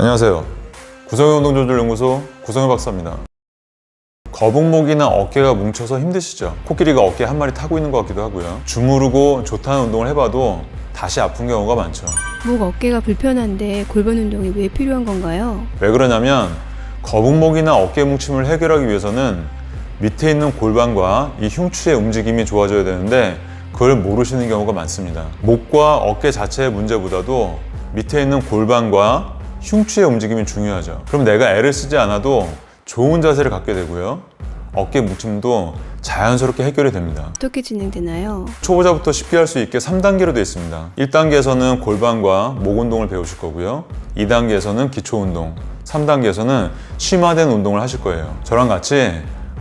안녕하세요. 구성운동조절연구소 구성현 박사입니다. 거북목이나 어깨가 뭉쳐서 힘드시죠? 코끼리가 어깨 한 마리 타고 있는 것 같기도 하고요. 주무르고 좋다는 운동을 해봐도 다시 아픈 경우가 많죠. 목 어깨가 불편한데 골반 운동이 왜 필요한 건가요? 왜 그러냐면 거북목이나 어깨 뭉침을 해결하기 위해서는 밑에 있는 골반과 이 흉추의 움직임이 좋아져야 되는데 그걸 모르시는 경우가 많습니다. 목과 어깨 자체의 문제보다도 밑에 있는 골반과 흉추의 움직임이 중요하죠. 그럼 내가 애를 쓰지 않아도 좋은 자세를 갖게 되고요. 어깨 뭉침도 자연스럽게 해결이 됩니다. 어떻게 진행되나요? 초보자부터 쉽게 할 수 있게 3단계로 되어 있습니다. 1단계에서는 골반과 목 운동을 배우실 거고요. 2단계에서는 기초 운동, 3단계에서는 심화된 운동을 하실 거예요. 저랑 같이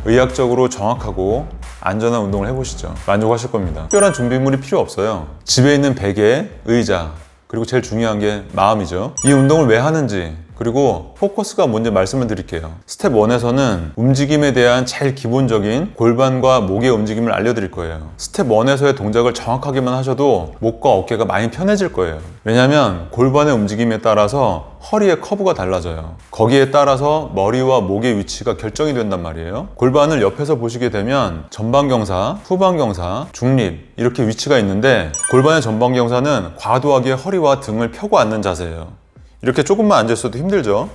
의학적으로 정확하고 안전한 운동을 해보시죠. 만족하실 겁니다. 특별한 준비물이 필요 없어요. 집에 있는 베개, 의자, 그리고 제일 중요한 게 마음이죠. 이 운동을 왜 하는지, 그리고 포커스가 뭔지 말씀을 드릴게요. 스텝 1에서는 움직임에 대한 제일 기본적인 골반과 목의 움직임을 알려드릴 거예요. 스텝 1에서의 동작을 정확하게만 하셔도 목과 어깨가 많이 편해질 거예요. 왜냐하면 골반의 움직임에 따라서 허리의 커브가 달라져요. 거기에 따라서 머리와 목의 위치가 결정이 된단 말이에요. 골반을 옆에서 보시게 되면 전방경사, 후방경사, 중립 이렇게 위치가 있는데 골반의 전방경사는 과도하게 허리와 등을 펴고 앉는 자세예요. 이렇게 조금만 앉아 있어도 힘들죠.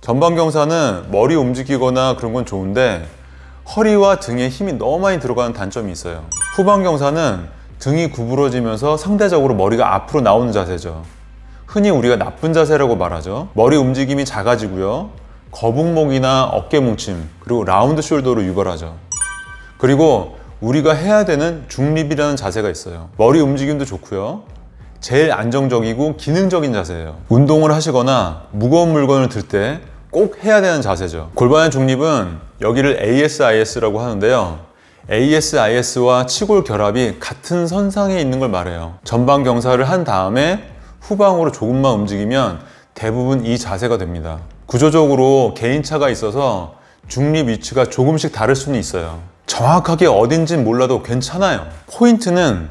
전방경사는 머리 움직이거나 그런 건 좋은데 허리와 등에 힘이 너무 많이 들어가는 단점이 있어요. 후방경사는 등이 구부러지면서 상대적으로 머리가 앞으로 나오는 자세죠. 흔히 우리가 나쁜 자세라고 말하죠. 머리 움직임이 작아지고요. 거북목이나 어깨 뭉침, 그리고 라운드 숄더로 유발하죠. 그리고 우리가 해야 되는 중립이라는 자세가 있어요. 머리 움직임도 좋고요. 제일 안정적이고 기능적인 자세예요. 운동을 하시거나 무거운 물건을 들 때 꼭 해야 되는 자세죠. 골반의 중립은 여기를 ASIS라고 하는데요. ASIS와 치골 결합이 같은 선상에 있는 걸 말해요. 전방 경사를 한 다음에 후방으로 조금만 움직이면 대부분 이 자세가 됩니다. 구조적으로 개인차가 있어서 중립 위치가 조금씩 다를 수는 있어요. 정확하게 어딘진 몰라도 괜찮아요. 포인트는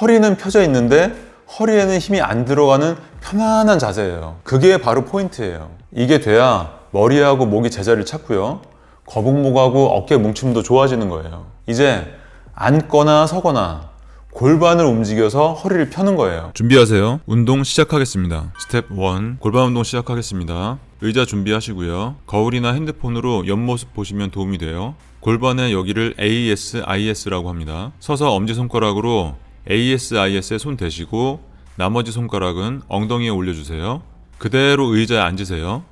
허리는 펴져 있는데 허리에는 힘이 안 들어가는 편안한 자세예요. 그게 바로 포인트예요. 이게 돼야 머리하고 목이 제자리를 찾고요. 거북목하고 어깨 뭉침도 좋아지는 거예요. 이제 앉거나 서거나 골반을 움직여서 허리를 펴는 거예요. 준비하세요. 운동 시작하겠습니다. 스텝 1. 골반 운동 시작하겠습니다. 의자 준비하시고요. 거울이나 핸드폰으로 옆모습 보시면 도움이 돼요. 골반의 여기를 ASIS라고 합니다. 서서 엄지손가락으로 ASIS에 손 대시고 나머지 손가락은 엉덩이에 올려주세요. 그대로 의자에 앉으세요.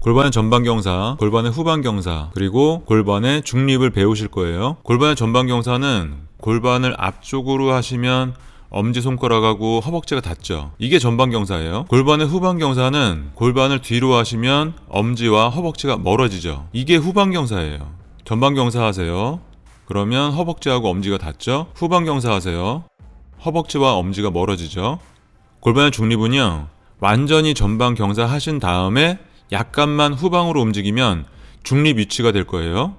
골반의 전방경사, 골반의 후방경사, 그리고 골반의 중립을 배우실 거예요. 골반의 전방경사는 골반을 앞쪽으로 하시면 엄지손가락하고 허벅지가 닿죠. 이게 전방경사예요. 골반의 후방경사는 골반을 뒤로 하시면 엄지와 허벅지가 멀어지죠. 이게 후방경사예요. 전방경사 하세요. 그러면 허벅지하고 엄지가 닿죠. 후방경사 하세요. 허벅지와 엄지가 멀어지죠. 골반의 중립은요. 완전히 전방 경사 하신 다음에 약간만 후방으로 움직이면 중립 위치가 될 거예요.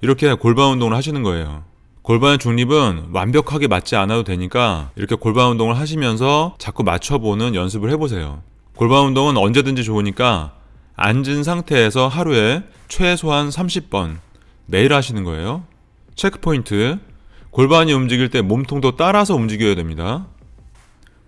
이렇게 골반 운동을 하시는 거예요. 골반의 중립은 완벽하게 맞지 않아도 되니까 이렇게 골반 운동을 하시면서 자꾸 맞춰보는 연습을 해보세요. 골반 운동은 언제든지 좋으니까 앉은 상태에서 하루에 최소한 30번 매일 하시는 거예요. 체크포인트. 골반이 움직일 때 몸통도 따라서 움직여야 됩니다.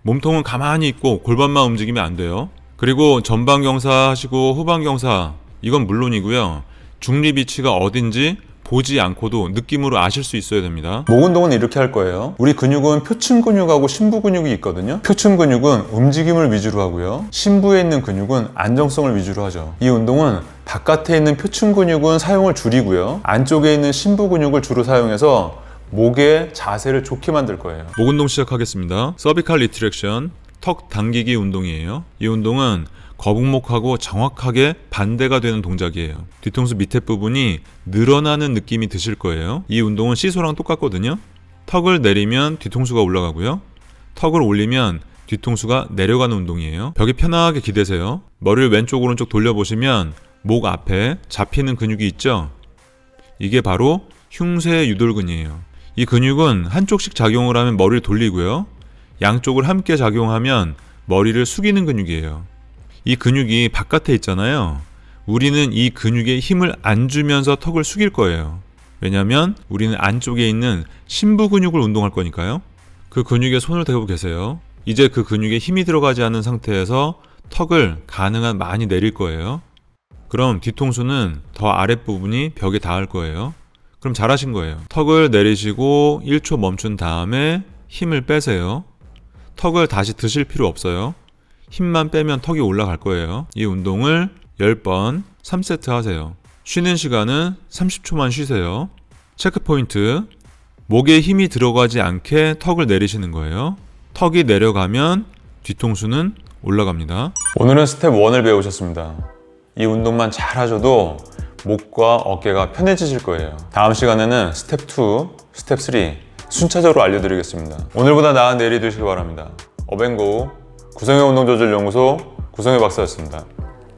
몸통은 가만히 있고 골반만 움직이면 안 돼요. 그리고 전방 경사 하시고 후방 경사 이건 물론이고요. 중립 위치가 어딘지 보지 않고도 느낌으로 아실 수 있어야 됩니다. 목 운동은 이렇게 할 거예요. 우리 근육은 표층 근육하고 심부 근육이 있거든요. 표층 근육은 움직임을 위주로 하고요. 심부에 있는 근육은 안정성을 위주로 하죠. 이 운동은 바깥에 있는 표층 근육은 사용을 줄이고요. 안쪽에 있는 심부 근육을 주로 사용해서 목의 자세를 좋게 만들 거예요. 목 운동 시작하겠습니다. 서비칼 리트렉션, 턱 당기기 운동이에요. 이 운동은 거북목하고 정확하게 반대가 되는 동작이에요. 뒤통수 밑에 부분이 늘어나는 느낌이 드실 거예요. 이 운동은 시소랑 똑같거든요. 턱을 내리면 뒤통수가 올라가고요. 턱을 올리면 뒤통수가 내려가는 운동이에요. 벽에 편하게 기대세요. 머리를 왼쪽 오른쪽 돌려보시면 목 앞에 잡히는 근육이 있죠? 이게 바로 흉쇄 유돌근이에요. 이 근육은 한쪽씩 작용을 하면 머리를 돌리고요. 양쪽을 함께 작용하면 머리를 숙이는 근육이에요. 이 근육이 바깥에 있잖아요. 우리는 이 근육에 힘을 안 주면서 턱을 숙일 거예요. 왜냐면 우리는 안쪽에 있는 심부 근육을 운동할 거니까요. 그 근육에 손을 대고 계세요. 이제 그 근육에 힘이 들어가지 않은 상태에서 턱을 가능한 많이 내릴 거예요. 그럼 뒤통수는 더 아랫부분이 벽에 닿을 거예요. 그럼 잘하신 거예요. 턱을 내리시고 1초 멈춘 다음에 힘을 빼세요. 턱을 다시 드실 필요 없어요. 힘만 빼면 턱이 올라갈 거예요. 이 운동을 10번 3세트 하세요. 쉬는 시간은 30초만 쉬세요. 체크 포인트. 목에 힘이 들어가지 않게 턱을 내리시는 거예요. 턱이 내려가면 뒤통수는 올라갑니다. 오늘은 스텝 1을 배우셨습니다. 이 운동만 잘 하셔도 목과 어깨가 편해지실 거예요. 다음 시간에는 스텝 2, 스텝 3 순차적으로 알려드리겠습니다. 오늘보다 나은 내일이 되시길 바랍니다. 어벤고 구성의 운동조절연구소 구성의 박사였습니다.